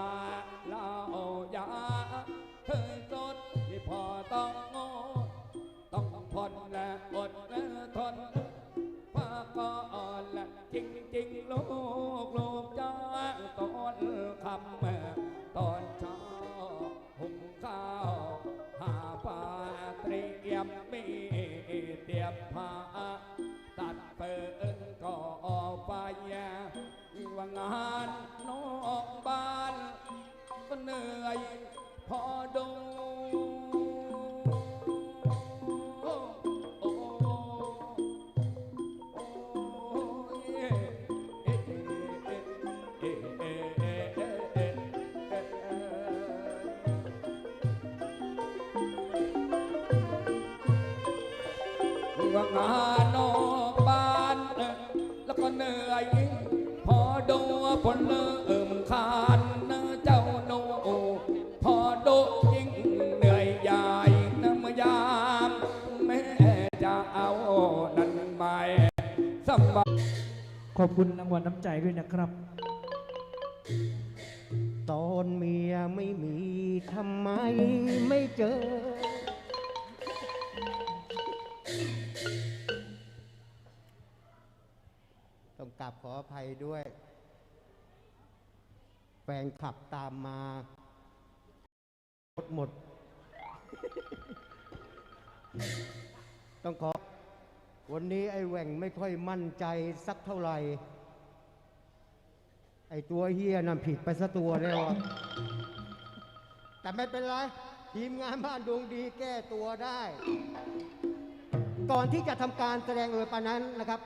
าเล่ายาเธอสดที่พอต้องโง่ต้องผ่อนและอดและทนพาก็อ่อนและจริงจริงลูกลูกจ้าตอนคำแม่ตอนเช้าหุงข้าวหาปลาเตรียมมีเตรียมผ้าตัดเปิงก่อไฟว่างานนอกบ้าน ก็เหนื่อย พอดูว่างานอกบ้าน แล้วก็เหนื่อย พอดูผลเลย คุณรางวัลน้ำใจด้วยนะครับ ตอนเมียไม่มีทำไมไม่เจอ ต้องกลับขออภัยด้วย แฟนขับตามมาหมดหมด ต้องขอ วันนี้ไอ้แหว่งไม่ค่อยมั่นใจสักเท่าไหร่ ไอ้ตัวเฮียนั่นผิดไปซะตัวแล้วอะแต่ไม่เป็นไร ทีมงานบ้านดวงดีแก้ตัวได้ ก่อนที่จะทำการแสดงเออปานั้นนะครับ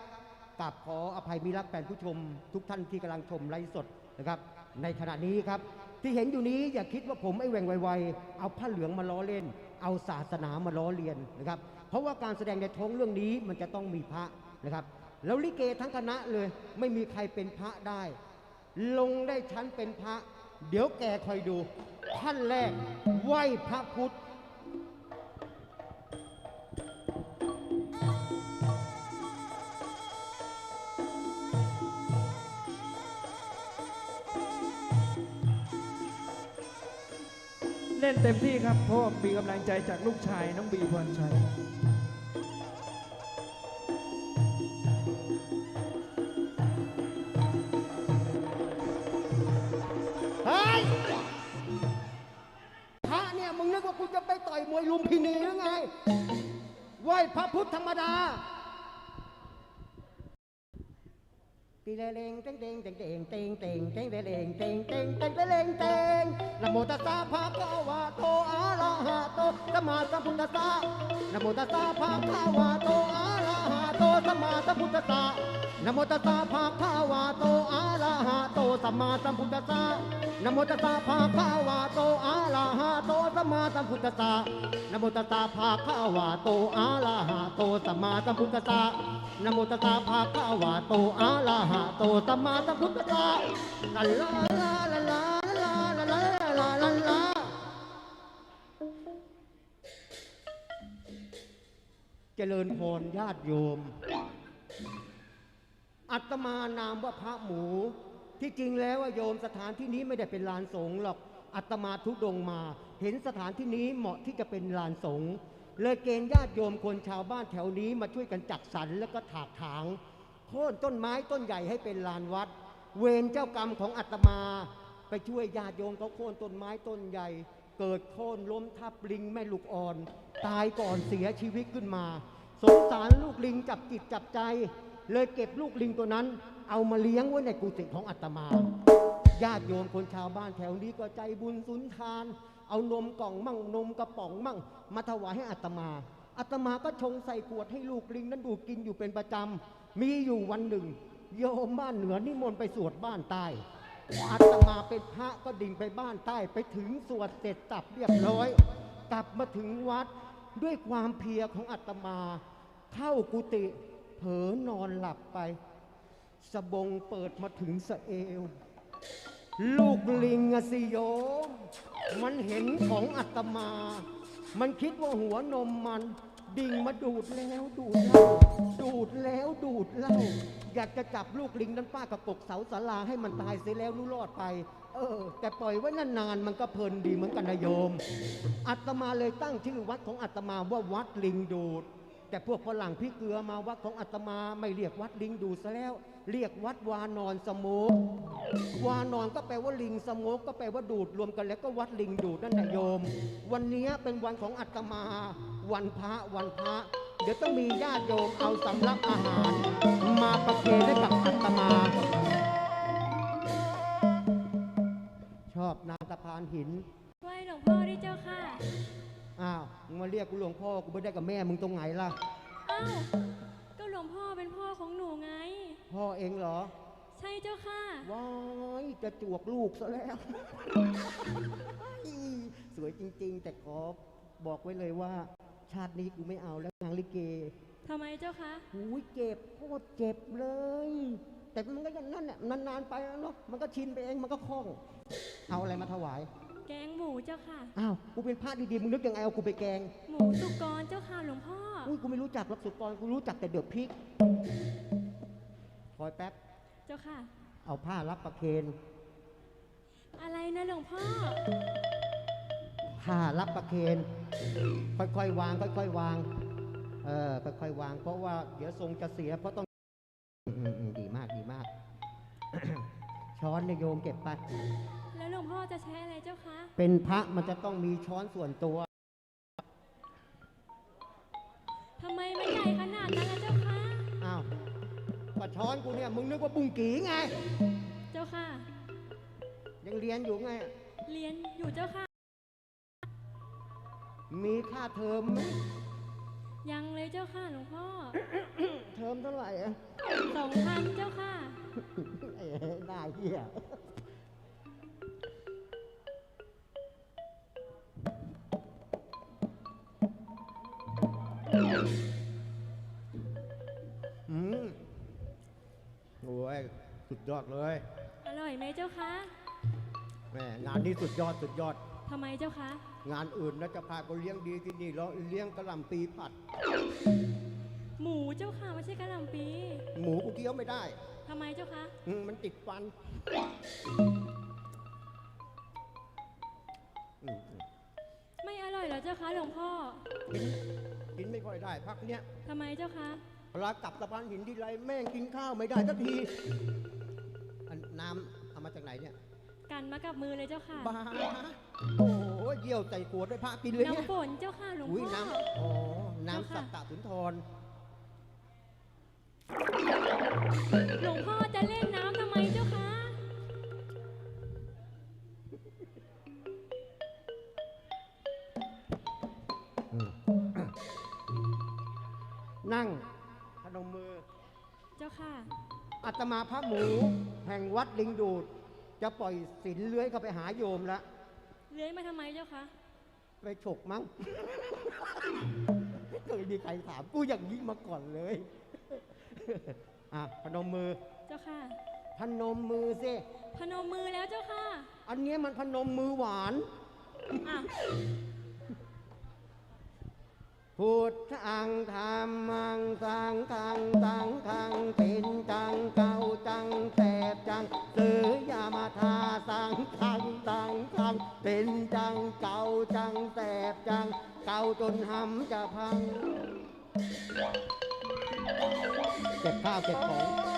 กับขออภัยมีรักแฟนผู้ชม ทุกท่านที่กำลังชมไลฟ์สดนะครับ ในขณะนี้ครับ ที่เห็นอยู่นี้อย่าคิดว่าผมไอ้แหว่งไวๆเอาผ้าเหลืองมาล้อเล่น เอาศาสนามาล้อเลียนนะครับ เพราะว่าการแสดงในท้องเรื่องนี้มันจะต้องมีพระนะครับ แล้วลิเกทั้งคณะเลยไม่มีใครเป็นพระได้ ลงได้ชั้นเป็นพระ เดี๋ยวแกคอยดูท่านแรกไหวพระพุทธเล่นเต็มที่ครับเพราะมีกำลังใจจากลูกชายน้องบีพรชัย พระเนี่ยมึงนึกว่ากูจะไปต่อยมวยลุมพินีหรือไงไหวพระพุทธธรรมดาตีเลเลงเต็งเต็งเต็งเต็งเต็งเต็งเต็งเลเลงเต็งเต็งเต็งเลเลงเต็งนะโมตัสสะภะคะวะโตอะระหะโตสัมมาสัมพุทธัสสะนะโมตัสสะภะคะวะโตอะระหะโต สัมมาสัมพุทธัสสะนะโมตัสสะภะคะวะโตอะระหะโตสัมมาสัมพุทธัสสะนะโมตัสสะภะคะวะโตอะระหะโตสัมมาสัมพุทธัสสะนะโมตัสสะภะคะวะโตอะระหะโตสัมมาสัมพุทธัสสะนะโมตัสสะภะคะวะโตอะระหะโตสัมมาสัมพุทธัสสะลาลาลา ริญพรญาติโยม อัตมานามว่าพระหมู ที่จริงแล้วว่าโยมสถานที่นี้ไม่ได้เป็นลานสงฆ์หรอก อัตมาทุดงมา เห็นสถานที่นี้เหมาะที่จะเป็นลานสงฆ์เลยเกณฑ์ญาติโยมคนชาวบ้านแถวนี้มาช่วยกันจัดสรรแล้วก็ถากถางโค่นต้นไม้ต้นใหญ่ให้เป็นลานวัด เวรเจ้ากรรมของอัตมา ไปช่วยญาติโยมเขาโค่นต้นไม้ต้นใหญ่ เกิดโค่นล้มทับลิงแม่ลูกอ่อน ตายก่อนเสียชีวิตขึ้นมา สงสารลูกลิงจับจิตจับใจ เลยเก็บลูกลิงตัวนั้น เอามาเลี้ยงไว้ในกุฏิของอาตมา ญาติโยมคนชาวบ้านแถวนี้ก็ใจบุญสุนทาน เอานมกล่องมั่งนมกระป๋องมั่ง มาถวายให้อาตมาอาตมาก็ชงใส่ขวดให้ลูกลิงนั้นดูกินอยู่เป็นประจำ มีอยู่วันหนึ่ง โยมบ้านเหนือนิมนต์ไปสวดบ้านใต้อาตมาเป็นพระก็ดิ่งไปบ้านใต้ไปถึงสวดเสร็จสับเรียบร้อย กลับมาถึงวัด ด้วยความเพียของอาตมา เข้ากุฏิเผลอนอนหลับไป สบงเปิดมาถึงสะเอว ลูกลิงอะสิโยม มันเห็นของอาตมา มันคิดว่าหัวนมมัน ดิ่งมาดูดแล้วดูดเล่าดูดแล้วดูดเล่าอยากจะจับลูกลิงนั้นป้ากับกกเสาสาราให้มันตายเสียแล้วรู้รอดไป เออ แต่ปล่อยไว้นานๆมันก็เพลินดีเหมือนกันนะโยมอาตมาเลยตั้งชื่อวัดของอาตมาว่าวัดลิงดูด แต่พวกฝรั่งพี่เกลือมาวัดของอาตมาไม่เรียกวัดลิงดูดซะแล้ว เรียกวัดวานอนสโมกวานอนก็แปลว่าลิงสโมกก็แปลว่าดูดรวมกันแล้วก็วัดลิงดูดนั่นแหละโยม วันนี้เป็นวันของอาตมา วันพระวันพระ เดี๋ยวต้องมีญาติโยมเอาสำรับอาหาร มาประเคนให้กับอาตมา ชอบนางตะพานหินไหว้หลวงพ่อด้วยเจ้าค่ะ อ้าวมึงมาเรียกกูหลวงพ่อกูไม่ได้กับแม่มึงตรงไหนล่ะ อ้าวก็หลวงพ่อเป็นพ่อของหนูไง พ่อเองเหรอใช่เจ้าค่ะ ว้ายจะจวกลูกซะแล้ว สวยจริง ๆ แต่ขอบอกไว้เลยว่า ชาตินี้กูไม่เอาแล้วนางลิเกทำไมเจ้าคะ หูยเจ็บโคตรเจ็บเลย แต่มันก็ยังนั่นแหละนานๆไปแล้วเนาะมันก็ชินไปเองมันก็คล่อง เอาอะไรมาถวาย แกงหมูเจ้าค่ะ อ้าวกูเป็นพระดีๆมึงนึกยังไงเอากูไปแกงหมูสุกรเจ้าค่ะหลวงพ่ออุ้ยกูไม่รู้จักหรักสุกรกูรู้จักแต่เดือบพริกคอยแป๊บเจ้าค่ะ เอาผ้ารับประเคนอะไรนะหลวงพ่อผ้ารับประเคนค่อยๆวาง ค่อยๆวางเออค่อยๆวาง เพราะว่าเดี๋ยวทรงจะเสียเพราะต้องอืมอืมดีมากดีมาก ช้อนเนี่ยโยมเก็บไป แล้วหลวงพ่อจะใช้อะไรเจ้าคะเป็นพระมันจะต้องมีช้อนส่วนตัว ทำไมมันใหญ่ขนาดนั้นล่ะเจ้าคะ อ้าวก็ช้อนกูเนี่ยมึงนึกว่าบุ้งกีไง เจ้าค่ะ ยังเรียนอยู่ไง เรียนอยู่เจ้าค่ะ มีค่าเทอมไหม ยังเลยเจ้าค่ะหลวงพ่อ เทอมเท่าไหร่อะสองพันเจ้าค่ะเอ้ยน่าเหี้ยอืมโอ้ยสุดยอดเลยอร่อยไหมเจ้าคะแม่งานนี้สุดยอดสุดยอด ทำไมเจ้าคะ งานอื่นนะจะพาก็เลี้ยงดีที่นี่เราเลี้ยงกระหล่ำปีผัด หมูเจ้าค่ะไม่ใช่กะหล่ำปีหมูกูเคี้ยวไม่ได้ทำไมเจ้าคะอืมมันติดฟันอืมอืมไม่อร่อยเหรอเจ้าคะหลวงพ่อกินกินไม่ค่อยได้พักเนี้ยทำไมเจ้าคะเวลากลับสะพานหินทีไรแม่งกินข้าวไม่ได้สักทีอันน้ำเอามาจากไหนเนี่ย กันมากับมือเลยเจ้าค่ะ บ้าโอ้โหเยี่ยวใส่ขวดได้พระกินเลยเนี่ยน้ำฝนเจ้าค่ะหลวงอุ้ยพ่อ น้ำอ๋อน้ำเจ้าสัค่ะตตะสุนทร หลวงพ่อจะเล่นน้ำทำไมเจ้าคะ นั่งพนมมือ เจ้าค่ะ อาตมาพระหมู แห่งวัดลิงดูด จะปล่อยสินเลื้อยเข้าไปหาโยมแล้วเลื้อยมาทำไมเจ้าคะ ไปฉกมั้ง ไม่เคยมีใครถามกูอย่างนี้มาก่อนเลย อะพนมมือ เจ้าค่ะ พนมมือสิพนมมือแล้วเจ้าค่ะ อันเนี้ยมันพนมมือหวาน อะ พุทธังธรรมังสังฆังสังฆังเป็นจังเก่าจังแสบจังซื้อยามาทาสังฆังสังฆังเป็นจังเก่าจังแสบจังเก่าจนหำจะพังเก็บข้าวเก็บของ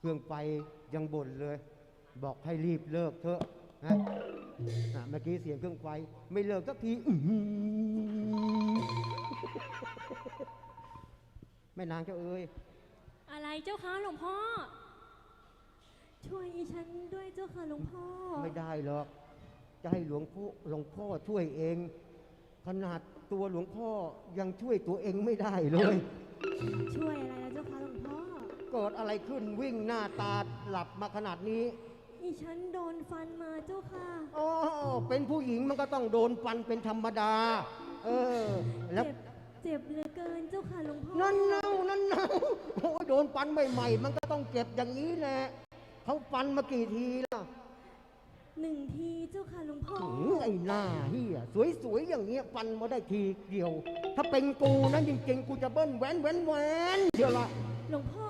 เครื่องไฟยังบ่นเลย บอกให้รีบเลิกเถอะนะอะเมื่อกี้เสียงเครื่องไฟไม่เลิกสักทีอื้อหือแม่นางเจ้าเอ้ยอะไรเจ้าคะหลวงพ่อ ช่วยดิฉันด้วยเจ้าค่ะหลวงพ่อ ไม่ได้หรอก จะให้หลวงพ่อหลวงพ่อช่วยเอง ขนาดตัวหลวงพ่อยังช่วยตัวเองไม่ได้เลย ช่วยอะไรนะเจ้าค่ะหลวงพ่อ เกิดอะไรขึ้นวิ่งหน้าตาหลับมาขนาดนี้อีฉันโดนฟันมาเจ้าค่ะ โอ้เป็นผู้หญิงมันก็ต้องโดนฟันเป็นธรรมดา เออ แล้ว เจ็บเจ็บเหลือเกินเจ้าค่ะหลวงพ่อนั่นเน่านั่นเน่าโอ้ยโดนฟันใหม่ๆ มันก็ต้องเจ็บอย่างนี้แหละเขาฟันมากี่ทีล่ะหนึ่งทีเจ้าค่ะหลวงพ่อหือไอ้หน้าเฮียสวยๆอย่างเงี้ยฟันมาได้ทีเดียว ถ้าเป็นกูนั้นจริงๆ กูจะเบิ้ลแหวนแหวนแหวนเชียวละหลวงพ่อ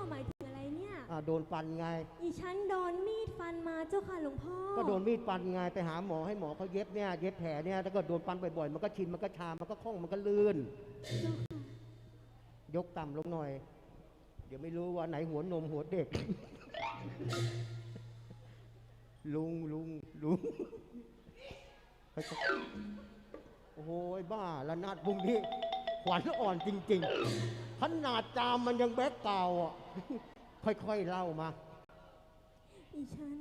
หมายถึง อะไรเนี่ยอ่าโดนฟันไง อีฉันโดนมีดฟันมาเจ้าค่ะหลวงพ่อก็โดนมีดฟันไงไปหาหมอให้หมอเขาเย็บเนี่ยเย็บแผลเนี่ยถ้าเกิดโดนฟันบ่อยๆมันก็ชินมันก็ชา มันก็คล่องมันก็ลื่น เจ้าค่ะยกต่ำลงหน่อย เดี๋ยวไม่รู้ว่าไหนหัวนมหัวเด็ก ลุงลุงลุงโอ้โหบ้าละนาดพรุ่งนี้ขวัญอ่อนจริง ๆ ขนาดจามมันยังแบกเก่าอะ ค่อยๆเล่ามา อีฉัน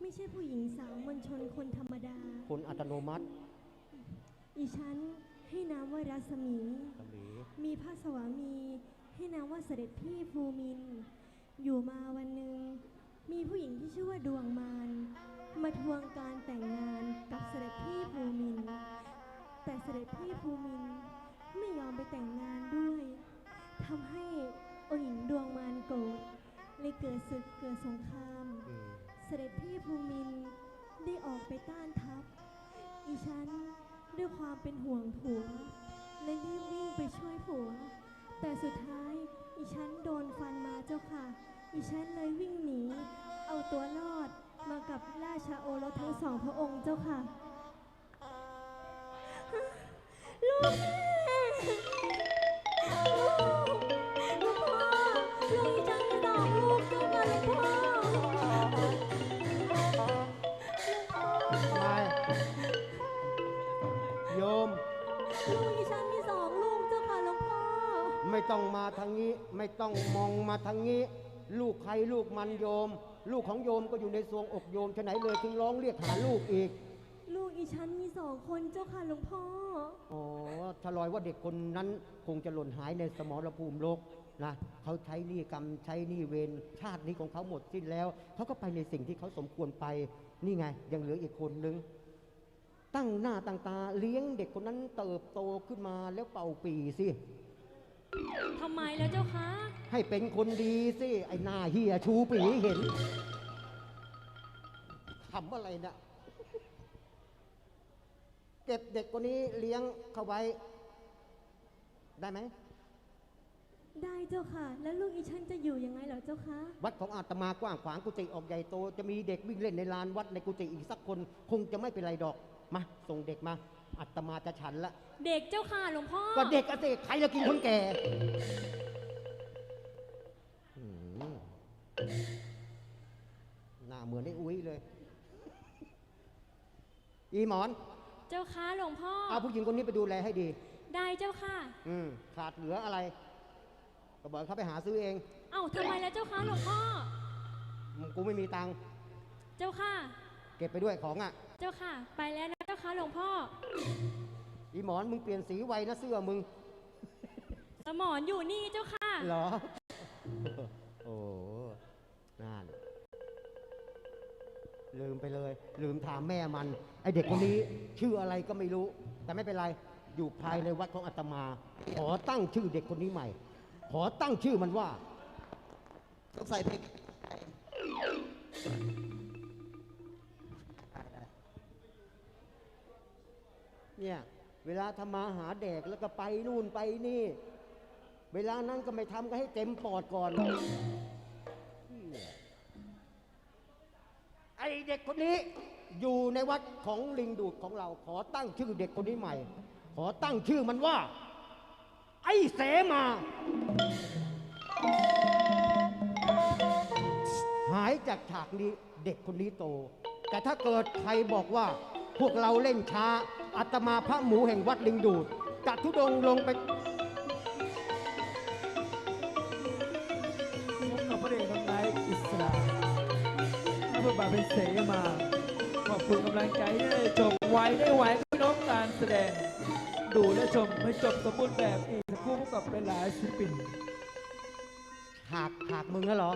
ไม่ใช่ผู้หญิงสาวมวลชนคนธรรมดา คนอัตโนมัติ อีฉันให้นามว่ารัศมีตะหลีมีพระสวามี ให้นามว่าเสด็จพี่ภูมินทร์อยู่มาวันหนึ่ง มีผู้หญิงที่ชื่อว่าดวงมารมาทวงการแต่งงานกับเสด็จพี่ภูมินทร์แต่เสด็จพี่ภูมินทร์ไม่ยอมไปแต่งงานด้วยทำให้องค์หญิงดวงมารโกรธ เลยเกิดศึกเกิดสงคราม อืมเสด็จพี่ภูมินทร์ได้ออกไปต้านทัพ อีฉันด้วยความเป็นห่วงผัวเลยรีบวิ่งไปช่วยผัว แต่สุดท้าย อีฉันโดนฟันมาเจ้าค่ะ อีฉันเลยวิ่งหนี เอาตัวรอดมากับราชาโอรสทั้งสองพระองค์เจ้าค่ะ ลูกแม่าทางนี้ ไม่ต้องมองมาทางนี้ ลูกใครลูกมันโยม ลูกของโยมก็อยู่ในทรวงอกโยมฉะไหนเลยถึงร้องเรียกหาลูกอีก ลูกอีฉันมีสองคนเจ้าค่ะหลวงพ่อ อ๋อถ้าลอยว่าเด็กคนนั้นคงจะหล่นหายในสมรภูมิโลกนะเขาใช้หนี่กรรมใช้หนี่เวรชาตินี้ของเขาหมดสิ้นแล้ว เขาก็ไปในสิ่งที่เขาสมควรไป นี่ไง ยังเหลืออีกคนนึง ตั้งหน้าตั้งตาเลี้ยงเด็กคนนั้นเติบโตขึ้นมาแล้วเป่าปีสิ ทำไมแล้วเจ้าคะ ให้เป็นคนดีสิ ไอ้หน้าเฮียชูปีเห็นทำอะไรเนะเก็บเด็กคนนี้เลี้ยงเขาไว้ ได้ไหม ได้เจ้าค่ะ แล้วลูกอีฉันจะอยู่ยังไงเหรอเจ้าคะ วัดของอาตมากว้างขวางกุฏิออกใหญ่โต จะมีเด็กวิ่งเล่นในลานวัดในกุฏิอีกสักคน คงจะไม่เป็นไรดอก มา ส่งเด็กมา อาตมาจะฉันละ เด็กเจ้าค่ะหลวงพ่อก็เด็กอะสิใครจะกินคนแก่หืมหน้าเหมือนไอ้อุ้ยเลย อีหมอน เจ้าค่ะหลวงพ่อเอาผู้หญิงคนนี้ไปดูแลให้ดี ได้เจ้าค่ะ อืมขาดเหลืออะไร ก็บอกให้เขาไปหาซื้อเอง เอ้าทำไมแล้วเจ้าค่ะหลวงพ่อ กูไม่มีตังค์ เจ้าค่ะ เก็บไปด้วยของอะเจ้าค่ะ ไปแล้วนะเจ้าค่ะหลวงพ่อ อีหมอนมึงเปลี่ยนสีไวนะเสื้อมึง สมอนอยู่นี่เจ้าค่ะ เหรอ โอ้นั่นลืมไปเลย ลืมถามแม่มัน ไอเด็กคนนี้ชื่ออะไรก็ไม่รู้ แต่ไม่เป็นไร อยู่ภายในวัดของอาตมา ขอตั้งชื่อเด็กคนนี้ใหม่ ขอตั้งชื่อมันว่าต้องใส่เพลง เนี่ยเวลาทำมาหาแดกแล้วก็ไปนู่นไปนี่ เวลานั้นก็ไม่ทำก็ให้เต็มปอดก่อนเนี่ยไอเด็กคนนี้อยู่ในวัดของลิงดูดของเราขอตั้งชื่อเด็กคนนี้ใหม่ ขอตั้งชื่อมันว่า ไอเสมา หายจากฉากนี้เด็กคนนี้โต แต่ถ้าเกิดใครบอกว่า พวกเราเล่นช้าอาตมาพระหมูแห่งวัดลิงดูดจะทุดงลงไปพบกับพระเอกน้องไนท์อิสระถ้าบทบาเป็นเสมาขอบคุณกำลังใจที่ได้ชมไว้ได้ไหวกับพี่น้องการแสดง ดูและชมให้จบสมบูรณ์แบบอีกสักครู่พบกับเป็นหลายศิลปิน หากหากมึงอะเหรอ